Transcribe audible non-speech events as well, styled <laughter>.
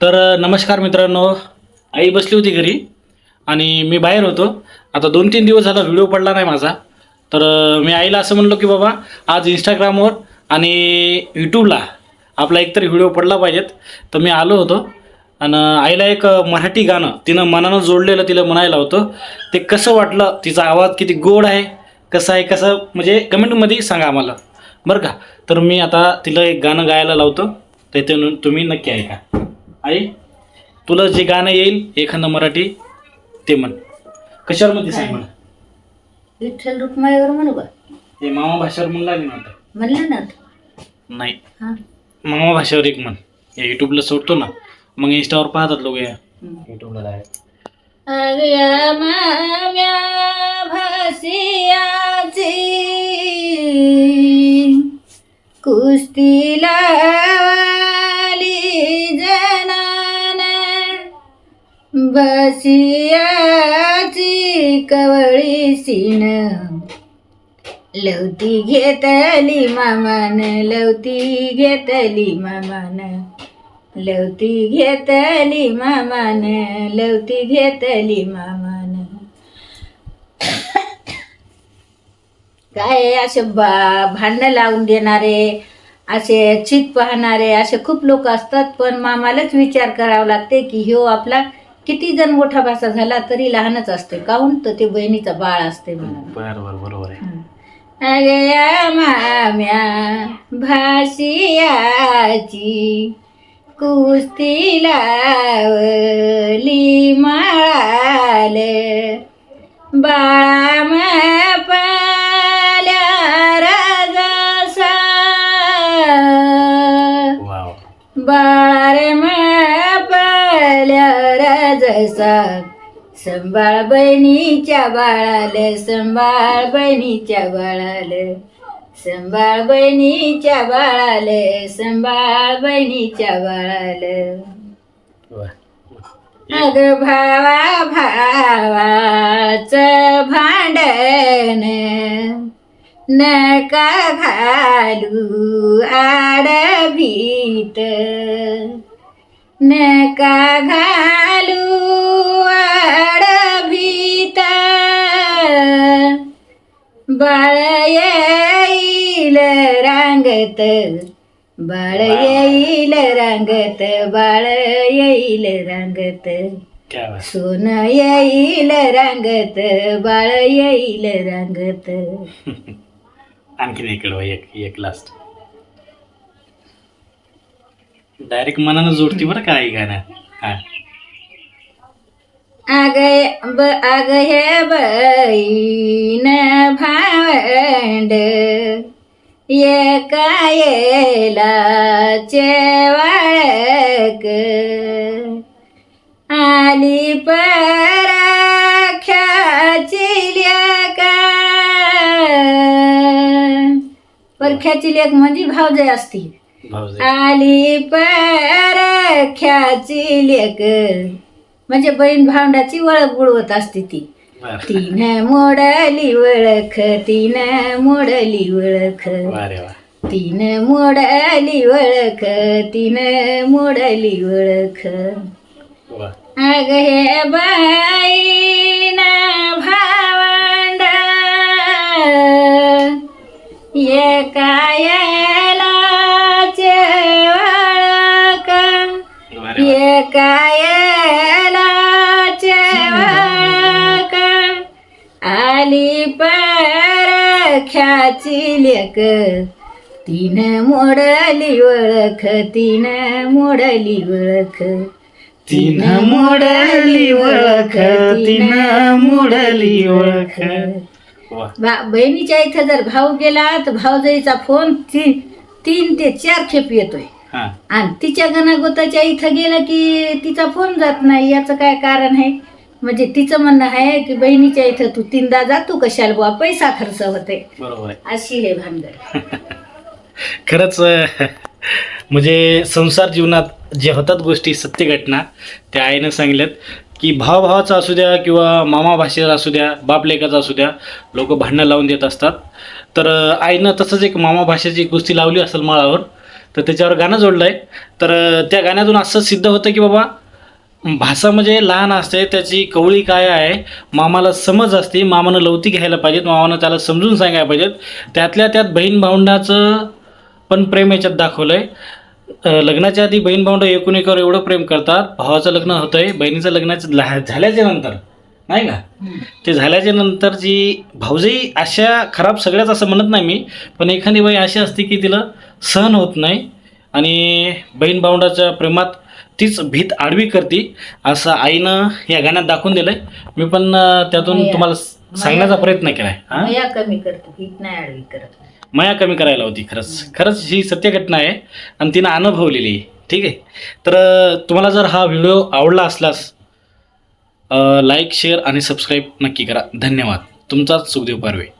तर नमस्कार मित्रांनो. आई बसली होती घरी आणि मी बाहेर होतो. आता दोन तीन दिवस झाला व्हिडिओ पडला नाही माझा. तर मी आईला असं म्हणलो की बाबा आज इंस्टाग्रामवर आणि यूट्यूबला आपला एकतरी व्हिडिओ पडला पाहिजेत. तर मी आलो होतो आणि आईला एक मराठी गाणं तिनं मनानं जोडलेलं तिला म्हणायला होतं. ते कसं वाटलं? तिचा आवाज किती गोड आहे? कसं आहे? कसं? म्हणजे कमेंटमध्ये सांगा आम्हाला. बरं का? तर मी आता तिला एक गाणं गायला लावतो. ते तुम्ही नक्की ऐका. आई तुला जे गाणं येईल एखादं मराठी ते म्हण. कशावर मध्ये सांग मला? विठ्ठल रुक्माईवर म्हणू का? हे मामा भाषेवर म्हणला नाही म्हणतात म्हणलं ना नाही. हा? मामा भाषेवर एक म्हण. हे युट्यूबला सोडतो ना. मग इंस्टावर पाहतात लोक या. युट्यूबला डायरेक्ट अगया माम्या भासियाची. कुस्ती बसियाची कवळी सीन लवती घेतली मामान लवती घेतली मामान. लवती घेतली मामान लवती घेतली मामान. काय असे बा भांडणं लावून देणारे असे चित पाहणारे असे खूप लोक असतात पण मामालाच विचार करावा लागते की ह्यो आपला किती जण मोठा भाषा झाला तरी लहानच असते. काहून? तर ते बहिणीचा बाळ असते म्हणून. बरं बरं बरोबर आहे. अगया माम्या भासियाची कुस्ती लावली माळाल. बाळा राजसा संभाळ बहिणीच्या बाळाल संभाळ बहिणीच्या बाळाल. संभाळ बहिणीच्या बाळाल संभाळ बहिणीच्या बाळाल. अग भावा भावाच भांडण. नका घालू आडभीत. नका घालू येईल रांगत बाळ येईल रांगत बाळ येईल रांगत क्या. सोन येईल रांगत बाळ येईल रांगत आणखीन एक कडवा एक एक लास्ट डायरेक्ट मनानं जोडती बरं का आई गाणं हा ब आग हे बहीण भावंड। एका येला चेवाळक। आली पराख्याची लेका। परख्याची लेक म्हणजे भावजय असती. भाऊजाई आली परख्याची लेक. म्हणजे बहीण भावंडाची ओळख बुडवत असते ती. तीन मोडली ओळख तीन मोडली ओळख. वा रे वा तीन मोडली ओळख तीन मोडली ओळख. वा. अग हे बाईन भावंड. एका याला ओळख. परख्याची लेक. तीन मोडली ओळख तीन मोडली ओळख. तीन मोडली ओळख तीन मोडली ओळख. बा- बहिणीच्या इथं जर भाऊ गेला तर भाऊजाईचा फोन ती तीन ते चार खेप येतोय. हा. आणि तिच्या गणागोताच्या इथं गेलं की तिचा फोन जात नाही याचं काय कारण आहे? म्हणजे तिचं म्हणणं आहे की बहिणीच्या इथं तू तीनदा जातो कशाला बुवा? पैसा खर्च होते बरोबर आहे. अशी हे भानगड. <laughs> खरंच अं, म्हणजे संसार जीवनात जे होतात गोष्टी सत्य घटना त्या आईनं सांगितल्यात की भावाभावाचा असू द्या किंवा मामा भाषेचा असू द्या बाप लेकाचा असू द्या लोक भांडणं लावून देत असतात. तर अं, आईनं तसंच एक मामा भाषेची एक गोष्टी लावली असेल माळावर तर त्याच्यावर गाणं जोडलं आहे तर अं, त्या गाण्यातून असं सिद्ध होतं की बाबा भाषा म्हणजे लहान असते त्याची कवळी काय आहे? मामाला समज असते मामानं लवती घ्यायला पाहिजेत मामानं त्याला समजून सांगायला पाहिजेत. त्यातल्या त्यात बहीण भावंडाचं पण प्रेम याच्यात दाखवलं आहे लग्नाच्या आधी बहीण भावंड एकूण एकावर एवढं प्रेम करतात भावाचं लग्न होतं आहे बहिणीचं लग्नाचं झाल्याच्यानंतर नाही का? ते झाल्याच्यानंतर जी भाऊजाई अशा खराब सगळ्याच असं म्हणत नाही मी पण एखादी बाई अशी असते की तिला सहन होत नाही. आणि बहीण भावंडाच्या प्रेमात तीच भीत आडवी करते असं आईनं या गाण्यात दाखवून दिलंय. मी पण त्यातून माया- तुम्हाला सांगण्याचा प्रयत्न केलाय. हा? मया कमी करतो भीत नाही आडवी करत. माया कमी करायला होती खरंच. खरंच ही सत्य घटना आहे आणि तिनं अनुभवलेली आहे. ठीक आहे? तर अं, तुम्हाला जर हा व्हिडिओ आवडला असल्यास लाईक शेअर आणि सबस्क्राईब नक्की करा. धन्यवाद. तुमचाच सुखदेव पारवे.